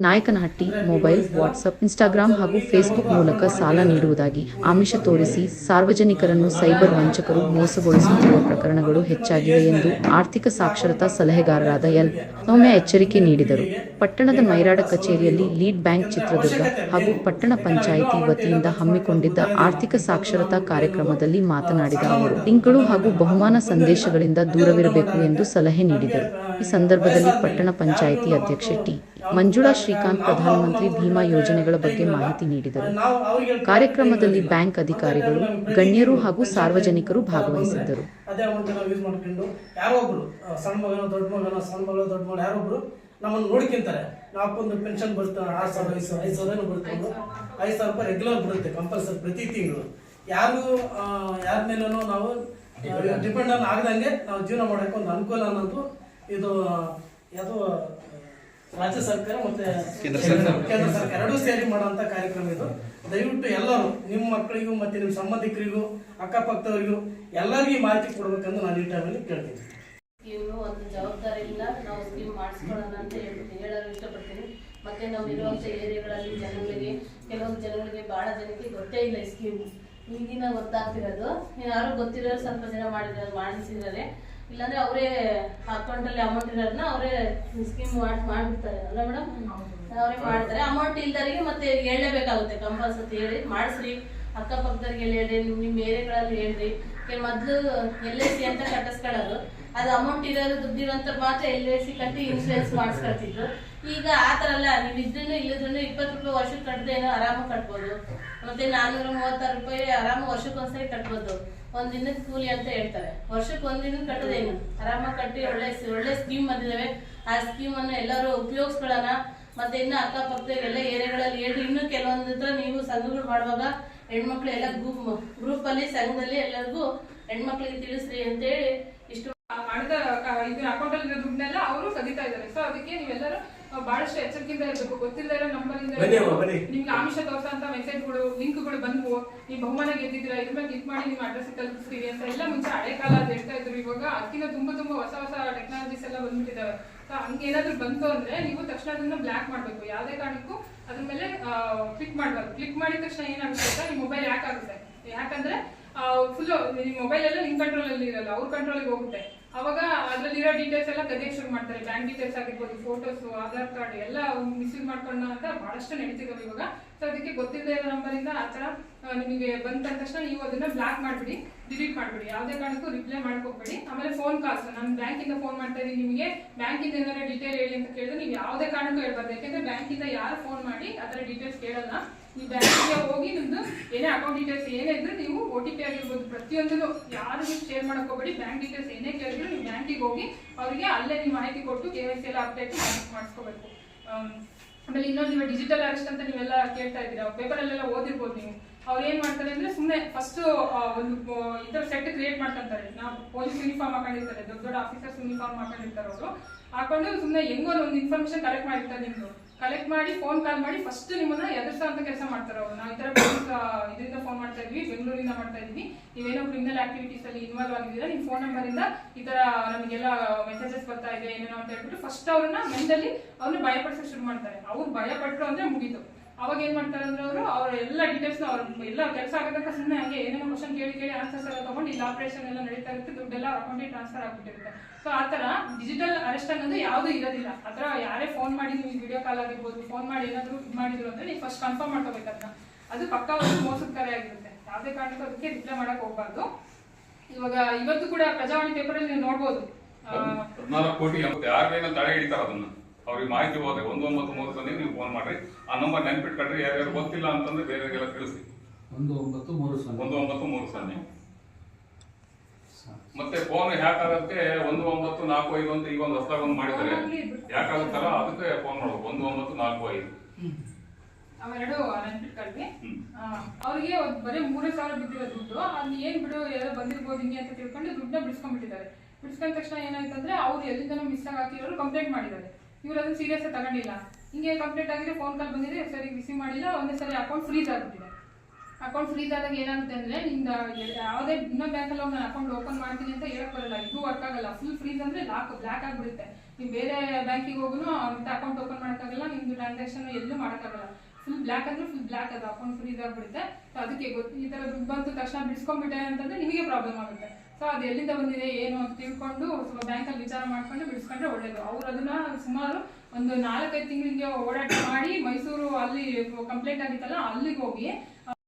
Nayakanahatti, mobile, WhatsApp Instagram ಹಾಗೂ Facebook ಮೂಲಕ ಸಾಲ ನೀಡುವುದಾಗಿ ಆಮಿಷ ತೋರಿಸಿ ಸಾರ್ವಜನಿಕರನ್ನು ಸೈಬರ್ ವಂಚಕರು ಮೋಸಗೊಳಿಸುತ್ತಿರುವ ಪ್ರಕರಣಗಳು ಹೆಚ್ಚಾಗಿವೆ ಎಂದು ಆರ್ಥಿಕ ಸಾಕ್ಷರತಾ ಸಲಹೆಗಾರರಾದ ಎಲ್. ಸೌಮ್ಯ ಎಚ್ಚರಿಕೆ ನೀಡಿದರು. ಪಟ್ಟಣದ ಮೈರಾಡ ಕಚೇರಿಯಲ್ಲಿ ಲೀಡ್ ಬ್ಯಾಂಕ್ ಚಿತ್ರದುರ್ಗ ಹಾಗೂ ಪಟ್ಟಣ ಪಂಚಾಯಿತಿ ವತಿಯಿಂದ ಹಮ್ಮಿಕೊಂಡಿದ್ದ ಆರ್ಥಿಕ ಸಾಕ್ಷರತಾ ಕಾರ್ಯಕ್ರಮದಲ್ಲಿ ಮಾತನಾಡಿದ ಅವರು, ಲಿಂಕ್ಗಳು ಹಾಗೂ ಬಹುಮಾನ ಸಂದೇಶಗಳಿಂದ ದೂರವಿರಬೇಕು ಎಂದು ಸಲಹೆ ನೀಡಿದರು. ಈ ಸಂದರ್ಭದಲ್ಲಿ ಪಟ್ಟಣ ಪಂಚಾಯಿತಿ ಅಧ್ಯಕ್ಷೆ ಟಿ. ಮಂಜುಳಾ ಶ್ರೀಕಾಂತ್ ಪ್ರಧಾನಮಂತ್ರಿ ಭೀಮಾ ಯೋಜನೆಗಳ ಬಗ್ಗೆ ಮಾಹಿತಿ ನೀಡಿದರು. ಕಾರ್ಯಕ್ರಮದಲ್ಲಿ ಬ್ಯಾಂಕ್ ಅಧಿಕಾರಿಗಳು, ಗಣ್ಯರು ಹಾಗೂ ಸಾರ್ವಜನಿಕರು ಭಾಗವಹಿಸಿದ್ದರು. ನಮ್ಮನ್ನು ರೆಗ್ಯುಲರ್ ಬರುತ್ತೆ ಪ್ರತಿ ತಿಂಗಳು. ಯಾರು ಯಾರ ಮೇಲೂ ನಾವು ಡಿಪೆಂಡ್ ಆಗದಂಗೆ ನಾವು ಜೀವನ ಮಾಡೋಕೆ ಒಂದು ಅನುಕೂಲ ಅನ್ನೋದು ಇದು ಯಾವುದು ರಾಜ್ಯ ಸರ್ಕಾರ ಮತ್ತೆ ಕೇಂದ್ರ ಸರ್ಕಾರ. ಎರಡೂ ಸೇರಿ ಮಾಡುವಂತ ಕಾರ್ಯಕ್ರಮ ಇದು. ದಯವಿಟ್ಟು ಎಲ್ಲರೂ ನಿಮ್ಮ ಮಕ್ಕಳಿಗೂ ಮತ್ತೆ ನಿಮ್ಮ ಸಂಬಂಧಿಕರಿಗೂ ಅಕ್ಕಪಕ್ಕದವರಿಗೂ ಎಲ್ಲರಿಗೂ ಈ ಮಾಹಿತಿ ಕೊಡಬೇಕಂದು ನಾನು ಈ ಟೈಮಲ್ಲಿ ಕೇಳ್ತೀನಿ. ಸ್ಕೀಮು ಒಂದು ಜವಾಬ್ದಾರಿ ಇಲ್ಲ ನಾವು ಸ್ಕೀಮ್ ಮಾಡಿಸ್ಕೊಳ್ಳೋಣ ಅಂತ ಹೇಳ್ತೀನಿ ಹೇಳಲು ಇಷ್ಟಪಡ್ತೀನಿ. ಮತ್ತೆ ನಾವು ಇರುವಂಥ ಏರಿಯಾಗಳಲ್ಲಿ ಜನಗಳಿಗೆ ಕೆಲವೊಂದು ಜನಗಳಿಗೆ ಭಾಳ ಜನಕ್ಕೆ ಗೊತ್ತೇ ಇಲ್ಲ ಈ ಸ್ಕೀಮ್. ಈಗಿನ ಗೊತ್ತಾಗ್ತಿರೋದು. ಯಾರು ಗೊತ್ತಿರೋರು ಸ್ವಲ್ಪ ಜನ ಮಾಡಿದ್ದಾರೆ ಮಾಡಿಸಿದ್ದಾರೆ ಇಲ್ಲಾಂದ್ರೆ ಅವರೇ ಅಕೌಂಟಲ್ಲಿ ಅಮೌಂಟ್ ಇರೋದನ್ನ ಅವರೇ ಸ್ಕೀಮ್ ಮಾಡಿ ಮಾಡಿಬಿಡ್ತಾರೆ ಅಲ್ಲ ಮೇಡಮ್ ಅವರೇ ಮಾಡ್ತಾರೆ. ಅಮೌಂಟ್ ಇಲ್ದವರಿಗೆ ಮತ್ತೆ ಹೇಳಲೇಬೇಕಾಗುತ್ತೆ ಕಂಪಲ್ಸರಿ ಹೇಳಿ. ಮಾಡಿಸ್ರಿ. ಅಕ್ಕಪಕ್ಕದವ್ರಿಗೆ ಹೇಳಿ ನಿಮ್ಮ ನಿಮ್ಮ ಏರಿಯಾಗಳಲ್ಲಿ ಹೇಳ್ರಿ. ಮೊದ್ಲು ಎಲ್ ಐ ಸಿ ಅಂತ ಕಟ್ಟಿಸ್ಕೊಳ್ಳೋದು ಅದು ಅಮೌಂಟ್ ಇರೋದು ದುಡ್ಡು ಇರೋಂಥವ್ರು ಮಾತ್ರ ಎಲ್ ಐ ಸಿ ಕಟ್ಟಿ ಇನ್ಶೂರೆನ್ಸ್ ಮಾಡಿಸ್ಕೊಳ್ತಿದ್ರು. ಈಗ ಆ ಥರ ಅಲ್ಲ ನೀವು ಇದ್ರೂ ಇಲ್ಲದ್ರೂ ಇಪ್ಪತ್ತು ರೂಪಾಯಿ ವರ್ಷಕ್ಕೆ ಕಟ್ಟದೆ ಏನೋ ಆರಾಮಾಗಿ ಕಟ್ಬೋದು. ಮತ್ತೆ ನಾನ್ನೂರ ಮೂವತ್ತಾರು ರೂಪಾಯಿ ಆರಾಮಾಗಿ ವರ್ಷಕ್ಕೊಂದ್ಸರಿ ಕಟ್ಬೋದು. ಒಂದ್ ದಿನದ ಕೂಲಿ ಅಂತ ಹೇಳ್ತಾರೆ. ವರ್ಷಕ್ಕೆ ಒಂದ್ ದಿನ ಕಟ್ಟದೇನು? ಆರಾಮಾಗಿ ಕಟ್ಟಿ ಒಳ್ಳೆ ಒಳ್ಳೆ ಸ್ಕೀಮ್ ಬಂದಿದ್ದಾವೆ ಆ ಸ್ಕೀಮ್ ಅನ್ನು ಎಲ್ಲರೂ ಉಪಯೋಗಿಸ್ಕೊಳ್ಳೋಣ. ಮತ್ತೆ ಇನ್ನು ಎಲ್ಲ ಏರಿಯಾಗಳಲ್ಲಿ ಹೇಳಿ ಇನ್ನು ಕೆಲವೊಂದು ಹತ್ರ ನೀವು ಸಂಘಗಳು ಮಾಡುವಾಗ ಹೆಣ್ಮಕ್ಳು ಎಲ್ಲ ಗ್ರೂಪ್ ಗ್ರೂಪ್ ಅಲ್ಲಿ, ಸಂಘದಲ್ಲಿ ಎಲ್ಲರಿಗೂ ಹೆಣ್ಮಕ್ಳಿಗೆ ತಿಳಿಸ್ರಿ ಅಂತೇಳಿ ಇಷ್ಟು ಮಾಡಿದ ಇದು ಅಕೌಂಟ್ ಅಲ್ಲಿ ದುಡ್ಡನ್ನೆಲ್ಲ ಅವರು ಸದಿತಾ ಇದ್ದಾರೆ. ಸೊ ಅದಕ್ಕೆ ನೀವೆಲ್ಲರೂ ಬಹಳಷ್ಟು ಎಚ್ಚರಿಕೆಯಿಂದ ಇರಬೇಕು. ಗೊತ್ತಿಲ್ಲದೆ ಇರೋ ನಂಬರ್ ಇಂದ ಬನ್ನಿ ಅಮ್ಮ, ಬನ್ನಿ. ನಿಮ್ಗೆ ಆಮಿಷ ತೋರ್ಸಂತ ಮೆಸೇಜ್ಗಳು ಲಿಂಕ್ಗಳು ಬಂದ್ವು. ನೀವು ಬಹುಮಾನ ಗೆದ್ದಿದ್ದೀರಾ ಇದ್ರ ಮೇಲೆ ಕ್ಲಿಕ್ ಮಾಡಿ ನಿಮ್ಮ ಅಡ್ರೆಸ್ ತಲುಪಿಸ್ತೀವಿ ಅಂತ ಎಲ್ಲ ಮುಂಚೆ ಹಳೆ ಕಾಲ ಅಂತ ಹೇಳ್ತಾ ಇದ್ರು. ಇವಾಗ ಅದಕ್ಕಿಂತ ತುಂಬಾ ತುಂಬಾ ಹೊಸ ಹೊಸ ಟೆಕ್ನಾಲಜೀಸ್ ಎಲ್ಲ ಬಂದ್ಬಿಟ್ಟಿದ್ದಾವೆ ಸೊ ಹಂಗೆ ಏನಾದ್ರು ಬಂತು ಅಂದ್ರೆ ನೀವು ತಕ್ಷಣ ಅದನ್ನ ಬ್ಲಾಕ್ ಮಾಡಬೇಕು. ಯಾವುದೇ ಕಾರಣಕ್ಕೂ ಅದ್ರ ಮೇಲೆ ಕ್ಲಿಕ್ ಮಾಡಬಾರ್ದು. ಕ್ಲಿಕ್ ಮಾಡಿದ ತಕ್ಷಣ ಏನಾಗುತ್ತೆ ಅಂತ ನಿಮ್ಮ ಮೊಬೈಲ್ ಹ್ಯಾಕ್ ಆಗುತ್ತೆ. ಯಾಕಂದ್ರೆ ಫುಲ್ ನಿಮ್ಮ ಮೊಬೈಲ್ ಎಲ್ಲ ನಿಮ್ ಕಂಟ್ರೋಲ್ ಅಲ್ಲಿ ಇರಲ್ಲ. ಅವ್ರ ಕಂಟ್ರೋಲ್ಗೆ ಹೋಗುತ್ತೆ. ಅವಾಗ ಅದ್ರಲ್ಲಿರೋ ಡೀಟೇಲ್ಸ್ ಎಲ್ಲ ತೆಗೆಯಕ್ಕೆ ಶುರು ಮಾಡ್ತಾರೆ. ಬ್ಯಾಂಕ್ ಡೀಟೇಲ್ಸ್ ಆಗಿರ್ಬೋದು ಫೋಟೋಸ್ ಆಧಾರ್ ಕಾರ್ಡ್ ಎಲ್ಲ ಮಿಸ್ಯೂಸ್ ಮಾಡ್ಕೊಂಡ ಅಂತ ಬಹಳಷ್ಟು ನಡೀತಿದಾವೆ ಇವಾಗ. ಸೊ ಅದಕ್ಕೆ ಗೊತ್ತಿಲ್ಲದೆ ಇರೋ ನಂಬರಿಂದ ಆ ಥರ ನಿಮಗೆ ಬಂದ ತಕ್ಷಣ ನೀವು ಅದನ್ನ ಬ್ಲಾಕ್ ಮಾಡಿಬಿಡಿ ಡಿಲೀಟ್ ಮಾಡ್ಬಿಡಿ. ಯಾವುದೇ ಕಾರಣಕ್ಕೂ ರಿಪ್ಲೈ ಮಾಡ್ಕೋಬೇಡಿ ಆಮೇಲೆ ಫೋನ್ ಕಾಲ್ಸ್ ನಾನು ಬ್ಯಾಂಕಿಂದ ಫೋನ್ ಮಾಡ್ತಾ ಇದ್ದೀನಿ ನಿಮಗೆ. ಬ್ಯಾಂಕಿಂದ ಏನಾದ್ರು ಡೀಟೇಲ್ ಹೇಳಿ ಅಂತ ಕೇಳಿದ್ರೆ ನೀವು ಯಾವುದೇ ಕಾರಣಕ್ಕೂ ಹೇಳ್ಬಾರ್ದು. ಯಾಕೆಂದ್ರೆ ಬ್ಯಾಂಕಿಂದ ಯಾರು ಫೋನ್ ಮಾಡಿ ಅದರ ಡೀಟೇಲ್ಸ್ ಕೇಳಲ್ಲ. ನೀವು ಬ್ಯಾಂಕಿಗೆ ಹೋಗಿ ನಿಮ್ದು ಏನೇ ಅಕೌಂಟ್ ಡೀಟೇಲ್ಸ್ ಏನೇ ಇದ್ರೆ ನೀವು ಒ ಟಿ ಪಿ ಆಗಿರ್ಬೋದು, ಪ್ರತಿಯೊಂದನ್ನು ಯಾರಿಗೂ ಶೇರ್ ಮಾಡ್ಕೋಬೇಡಿ ಬ್ಯಾಂಕ್ ಡೀಟೇಲ್ಸ್ ಏನೇ ಕೇಳಿದ್ರು ನೀವು ಬ್ಯಾಂಕಿಗೆ ಹೋಗಿ ಅವರಿಗೆ ಅಲ್ಲೇ ನೀವು ಮಾಹಿತಿ ಕೊಟ್ಟು ಕೆ ವೈ ಸಿ ಎಲ್ಲ ಅಪ್ಡೇಟ್ ಮಾಡಿಸ್ಕೋಬೇಕು ಆಮೇಲೆ ಇನ್ನೊಂದು ನೀವು ಡಿಜಿಟಲ್ ಅರೆಸ್ಟ್ ಅಂತ ನೀವೆಲ್ಲ ಕೇಳ್ತಾ ಇದ್ದೀರಾ ಪೇಪರಲ್ಲೆಲ್ಲ ಓದಿರ್ಬೋದು ನೀವು. ಅವ್ರು ಏನ್ ಮಾಡ್ತಾರೆ ಅಂದ್ರೆ ಸುಮ್ಮನೆ ಫಸ್ಟ್ ಒಂದು ಇತರ ಸೆಟ್ ಕ್ರಿಯೇಟ್ ಮಾಡ್ಕೊಂತಾರೆ. ನಾವು ಪೊಲೀಸ್ ಯೂನಿಫಾರ್ಮ್ ಹಾಕೊಂಡಿರ್ತಾರೆ, ದೊಡ್ಡ ದೊಡ್ಡ ಆಫೀಸರ್ಸ್ ಯೂನಿಫಾರ್ಮ್ ಹಾಕೊಂಡಿರ್ತಾರೆ ಅವರು. ಹಾಕೊಂಡು ಸುಮ್ಮನೆ ಹೆಂಗೋ ಒಂದು ಇನ್ಫಾರ್ಮೇಶನ್ ಕಲೆಕ್ಟ್ ಮಾಡಿರ್ತಾರೆ ನಿಮ್ದು. ಕಲೆಕ್ಟ್ ಮಾಡಿ ಫೋನ್ ಕಾಲ್ ಮಾಡಿ ಫಸ್ಟ್ ನಿಮ್ಮನ್ನ ಎದುರಿಸೋ ಅಂತ ಕೆಲಸ ಮಾಡ್ತಾರೆ ಅವರು. ನಾವು ಈ ತರ ಇದರಿಂದ ಫೋನ್ ಮಾಡ್ತಾ ಇದ್ವಿ, ಬೆಂಗಳೂರಿಂದ ಮಾಡ್ತಾ ಇದ್ವಿ. ನೀವೇನೋ ಕ್ರಿಮಿನಲ್ ಆಕ್ಟಿವಿಟೀಸ್ ಅಲ್ಲಿ ಇನ್ವಾಲ್ವ್ ಆಗಿದ್ದೀರಾ ನಿಮ್ಮ ಫೋನ್ ನಂಬರ್ ಇಂದ ಈ ತರ ನಮಗೆಲ್ಲ ಮೆಸೇಜಸ್ ಬರ್ತಾ ಇದೆ, ಏನೇನೋ ಅಂತ ಹೇಳ್ಬಿಟ್ಟು ಫಸ್ಟ್ ಅವ್ರನ್ನ ಮೆಂಟಲಿ ಅವ್ರನ್ನ ಭಯಪಡಿಸೋ ಶುರು ಮಾಡ್ತಾರೆ. ಅವ್ರು ಭಯ ಪಟ್ರು ಅಂದ್ರೆ ಮುಗೀತು. ಅವಾಗ ಏನ್ ಮಾಡ್ತಾರೆ ಅಂದ್ರೆ ಅವರು, ಅವ್ರ ಎಲ್ಲ ಡೀಟೇಲ್ಸ್ ಅವ್ರ ಎಲ್ಲ ಕೆಲಸ ಆಗತಕ್ಕ ಸುಮ್ಮನೆ ಹಂಗೆ ಏನೇನೋ ಕ್ವಶನ್ ಕೇಳಿ ಕೇಳಿ ಆನ್ಸರ್ಸ್ ಎಲ್ಲ ತಗೊಂಡು ಇಲ್ಲಿ ಆಪರೇಷನ್ ಎಲ್ಲ ನಡೀತಾ ಇರುತ್ತೆ, ದುಡ್ಡೆಲ್ಲ ಅಕೌಂಟಿಗೆ ಟ್ರಾನ್ಸ್ಫರ್ ಆಗ್ಬಿಟ್ಟಿರುತ್ತೆ. ಸೊ ಆ ತರ ಡಿಜಿಟಲ್ ಅರೆಸ್ಟ್ ಅನ್ನೋದು ಯಾವುದು ಇರೋದಿಲ್ಲ. ಆ ಥರ ಯಾರೇ ಫೋನ್ ಮಾಡಿ ನೀವು ವಿಡಿಯೋ ಕಾಲ್ ಆಗಿರ್ಬೋದು ಫೋನ್ ಮಾಡಿ ಏನಾದ್ರು ಇದು ಮಾಡಿದ್ರು ಅಂದ್ರೆ ನೀವು ಫಸ್ಟ್ ಕನ್ಫರ್ಮ್ ಮಾಡ್ಕೋಬೇಕು ಅದನ್ನ ಅದು ಪಕ್ಕ ಒಂದು ಮೋಸದ ಕರೆ ಆಗಿರುತ್ತೆ. ಯಾವುದೇ ಕಾರಣಕ್ಕೂ ಅದಕ್ಕೆ ರಿಪ್ಲೈ ಮಾಡಕ್ ಹೋಗ್ಬಾರ್ದು. ಇವಾಗ ಇವತ್ತು ಕೂಡ ಪ್ರಜಾವಾಣಿ ಪೇಪರ್ ಅಲ್ಲಿ ನೀವು ನೋಡ್ಬೋದು. ಹದಿನಾಲ್ಕು ಯಾರಿಗೇನೋ ತಡೆ ಹಿಡಿತಾರ ಅದನ್ನ? ಅವ್ರಿಗೆ ಮಾಹಿತಿ ಹೋದ್ರೆ ಒಂದು ಒಂಬತ್ತು ಮೂರು ಸೊನ್ನೆ ನೀವು ಫೋನ್ ಮಾಡ್ರಿ. ಆ ನಂಬರ್ ನೆನ್ಪಿಟ್ಕೊಳ್ರಿ ಯಾರ್ಯಾರು ಗೊತ್ತಿಲ್ಲ ಅಂತಂದ್ರೆ ಬೇರೆಯವರಿಗೆಲ್ಲ ತಿಳಿಸಿ. ಒಂದು ಒಂಬತ್ತು ಮೂರು ಸೊನ್ನೆ. ಒಂದು ಒಂಬತ್ತು ಮೂರು ಸೊನ್ನೆ. ಮತ್ತೆ ಫೋನ್ ಹ್ಯಾಕ್ ಆಗಕ್ಕೆ ಒಂದು ಒಂಬತ್ತು ನಾಲ್ಕು ಐದು ಅಂತ ಈಗ ಒಂದು ಹೊಸದಾಗ ಒಂದು ಮಾಡಿದ್ದಾರೆ. ಯಾಕಾಗುತ್ತಲ್ಲ? ಅದಕ್ಕೆ ಫೋನ್ ಮಾಡ್ಬೇಕು. ಒಂದು ಒಂಬತ್ತು ನಾಲ್ಕು ಐದು. ಅವೆರಡು ನೆನ್ಪಿಟ್ಕೊಳ್ವಿ ಅವ್ರಿಗೆ ಬರೀ ಮೂರೇ ಸಾವಿರ ಬಿದ್ದಿರೋ ದುಡ್ಡು. ಅಲ್ಲಿ ಏನ್ ಬಿಡು ಯಾರು ಬಂದಿರ್ಬೋದು ಹಿಂಗೆ ಅಂತ ತಿಳ್ಕೊಂಡು ದುಡ್ಡನ್ನ ಬಿಡಿಸ್ಕೊಂಡ್ಬಿಟ್ಟಿದ್ದಾರೆ. ಬಿಡಿಸ್ಕೊಂಡ ತಕ್ಷಣ ಏನಾಯ್ತು ಅಂದ್ರೆ ಅವ್ರು ಎಲ್ಲಿಂದನೋ ಮಿಸ್ ಆಗಿ ಹಾಕಿರೋರು ಕಂಪ್ಲೇಂಟ್ ಮಾಡಿದ್ದಾರೆ. ಇವ್ರು ಅದನ್ನ ಸೀರಿಯಸ್ ತಗೊಂಡಿಲ್ಲ. ಹಿಂಗೆ ಕಂಪ್ಲೀಟ್ ಆಗಿದೆ ಫೋನ್ ಕಾಲ್ ಬಂದಿದೆ, ಸರಿ ರಿಸೀವ್ ಮಾಡಿಲ್ಲ, ಒಂದೇ ಸರಿ ಅಕೌಂಟ್ ಫ್ರೀಸ್ ಆಗ್ಬಿಟ್ಟಿದೆ. ಅಕೌಂಟ್ ಫ್ರೀಸ್ ಆದಾಗ ಏನಾಗುತ್ತೆ ಅಂದ್ರೆ, ನಿಂದ ಯಾವುದೇ ಇನ್ನೊಂದು ಬ್ಯಾಂಕಲ್ಲಿ ಹೋಗಿ ನಾನು ಅಕೌಂಟ್ ಓಪನ್ ಮಾಡ್ತೀನಿ ಅಂತ ಹೇಳಕ್ ಬರಲ್ಲ. ಇದು ವರ್ಕ್ ಆಗಲ್ಲ. ಫುಲ್ ಫ್ರೀಸ್ ಅಂದ್ರೆ ಲಾಕ್ ಬ್ಲಾಕ್ ಆಗಿಬಿಡುತ್ತೆ. ನೀವು ಬೇರೆ ಬ್ಯಾಂಕಿಗೆ ಹೋಗುನು ಅಕೌಂಟ್ ಓಪನ್ ಮಾಡೋಕ್ಕಾಗಲ್ಲ, ನಿಮ್ದು ಟ್ರಾನ್ಸಾಕ್ಷನ್ ಎಲ್ಲೂ ಮಾಡೋಕ್ಕಾಗಲ್ಲ. ಫುಲ್ ಬ್ಲಾಕ್ ಅಂದ್ರೆ ಫುಲ್ ಬ್ಲಾಕ್ ಅದು ಅಕೌಂಟ್ ಫ್ರೀಸ್ ಆಗ್ಬಿಡುತ್ತೆ ಸೊ ಅದಕ್ಕೆ ಗೊತ್ತು ಈ ತರ ದುಡ್ಡು ಬಂತು, ತಕ್ಷಣ ಬಿಡಿಸ್ಕೊಂಡ್ಬಿಟ್ಟೆ ಅಂತಂದ್ರೆ ನಿಮಗೆ ಪ್ರಾಬ್ಲಮ್ ಆಗುತ್ತೆ. ಸೊ ಅದು ಎಲ್ಲಿಂದ ಬಂದಿದೆ, ಏನು ಅಂತ ತಿಳ್ಕೊಂಡು, ಸ್ವಲ್ಪ ಬ್ಯಾಂಕಲ್ಲಿ ವಿಚಾರ ಮಾಡ್ಕೊಂಡು ಬಿಡಿಸ್ಕೊಂಡ್ರೆ ಒಳ್ಳೇದು. ಅವ್ರು ಅದನ್ನ ಸುಮಾರು ಒಂದು ನಾಲ್ಕೈದು ತಿಂಗಳಿಗೆ ಓಡಾಟ ಮಾಡಿ ಮೈಸೂರು ಅಲ್ಲಿ ಕಂಪ್ಲೇಂಟ್ ಆಗಿತ್ತಲ್ಲ, ಅಲ್ಲಿಗೆ ಹೋಗಿ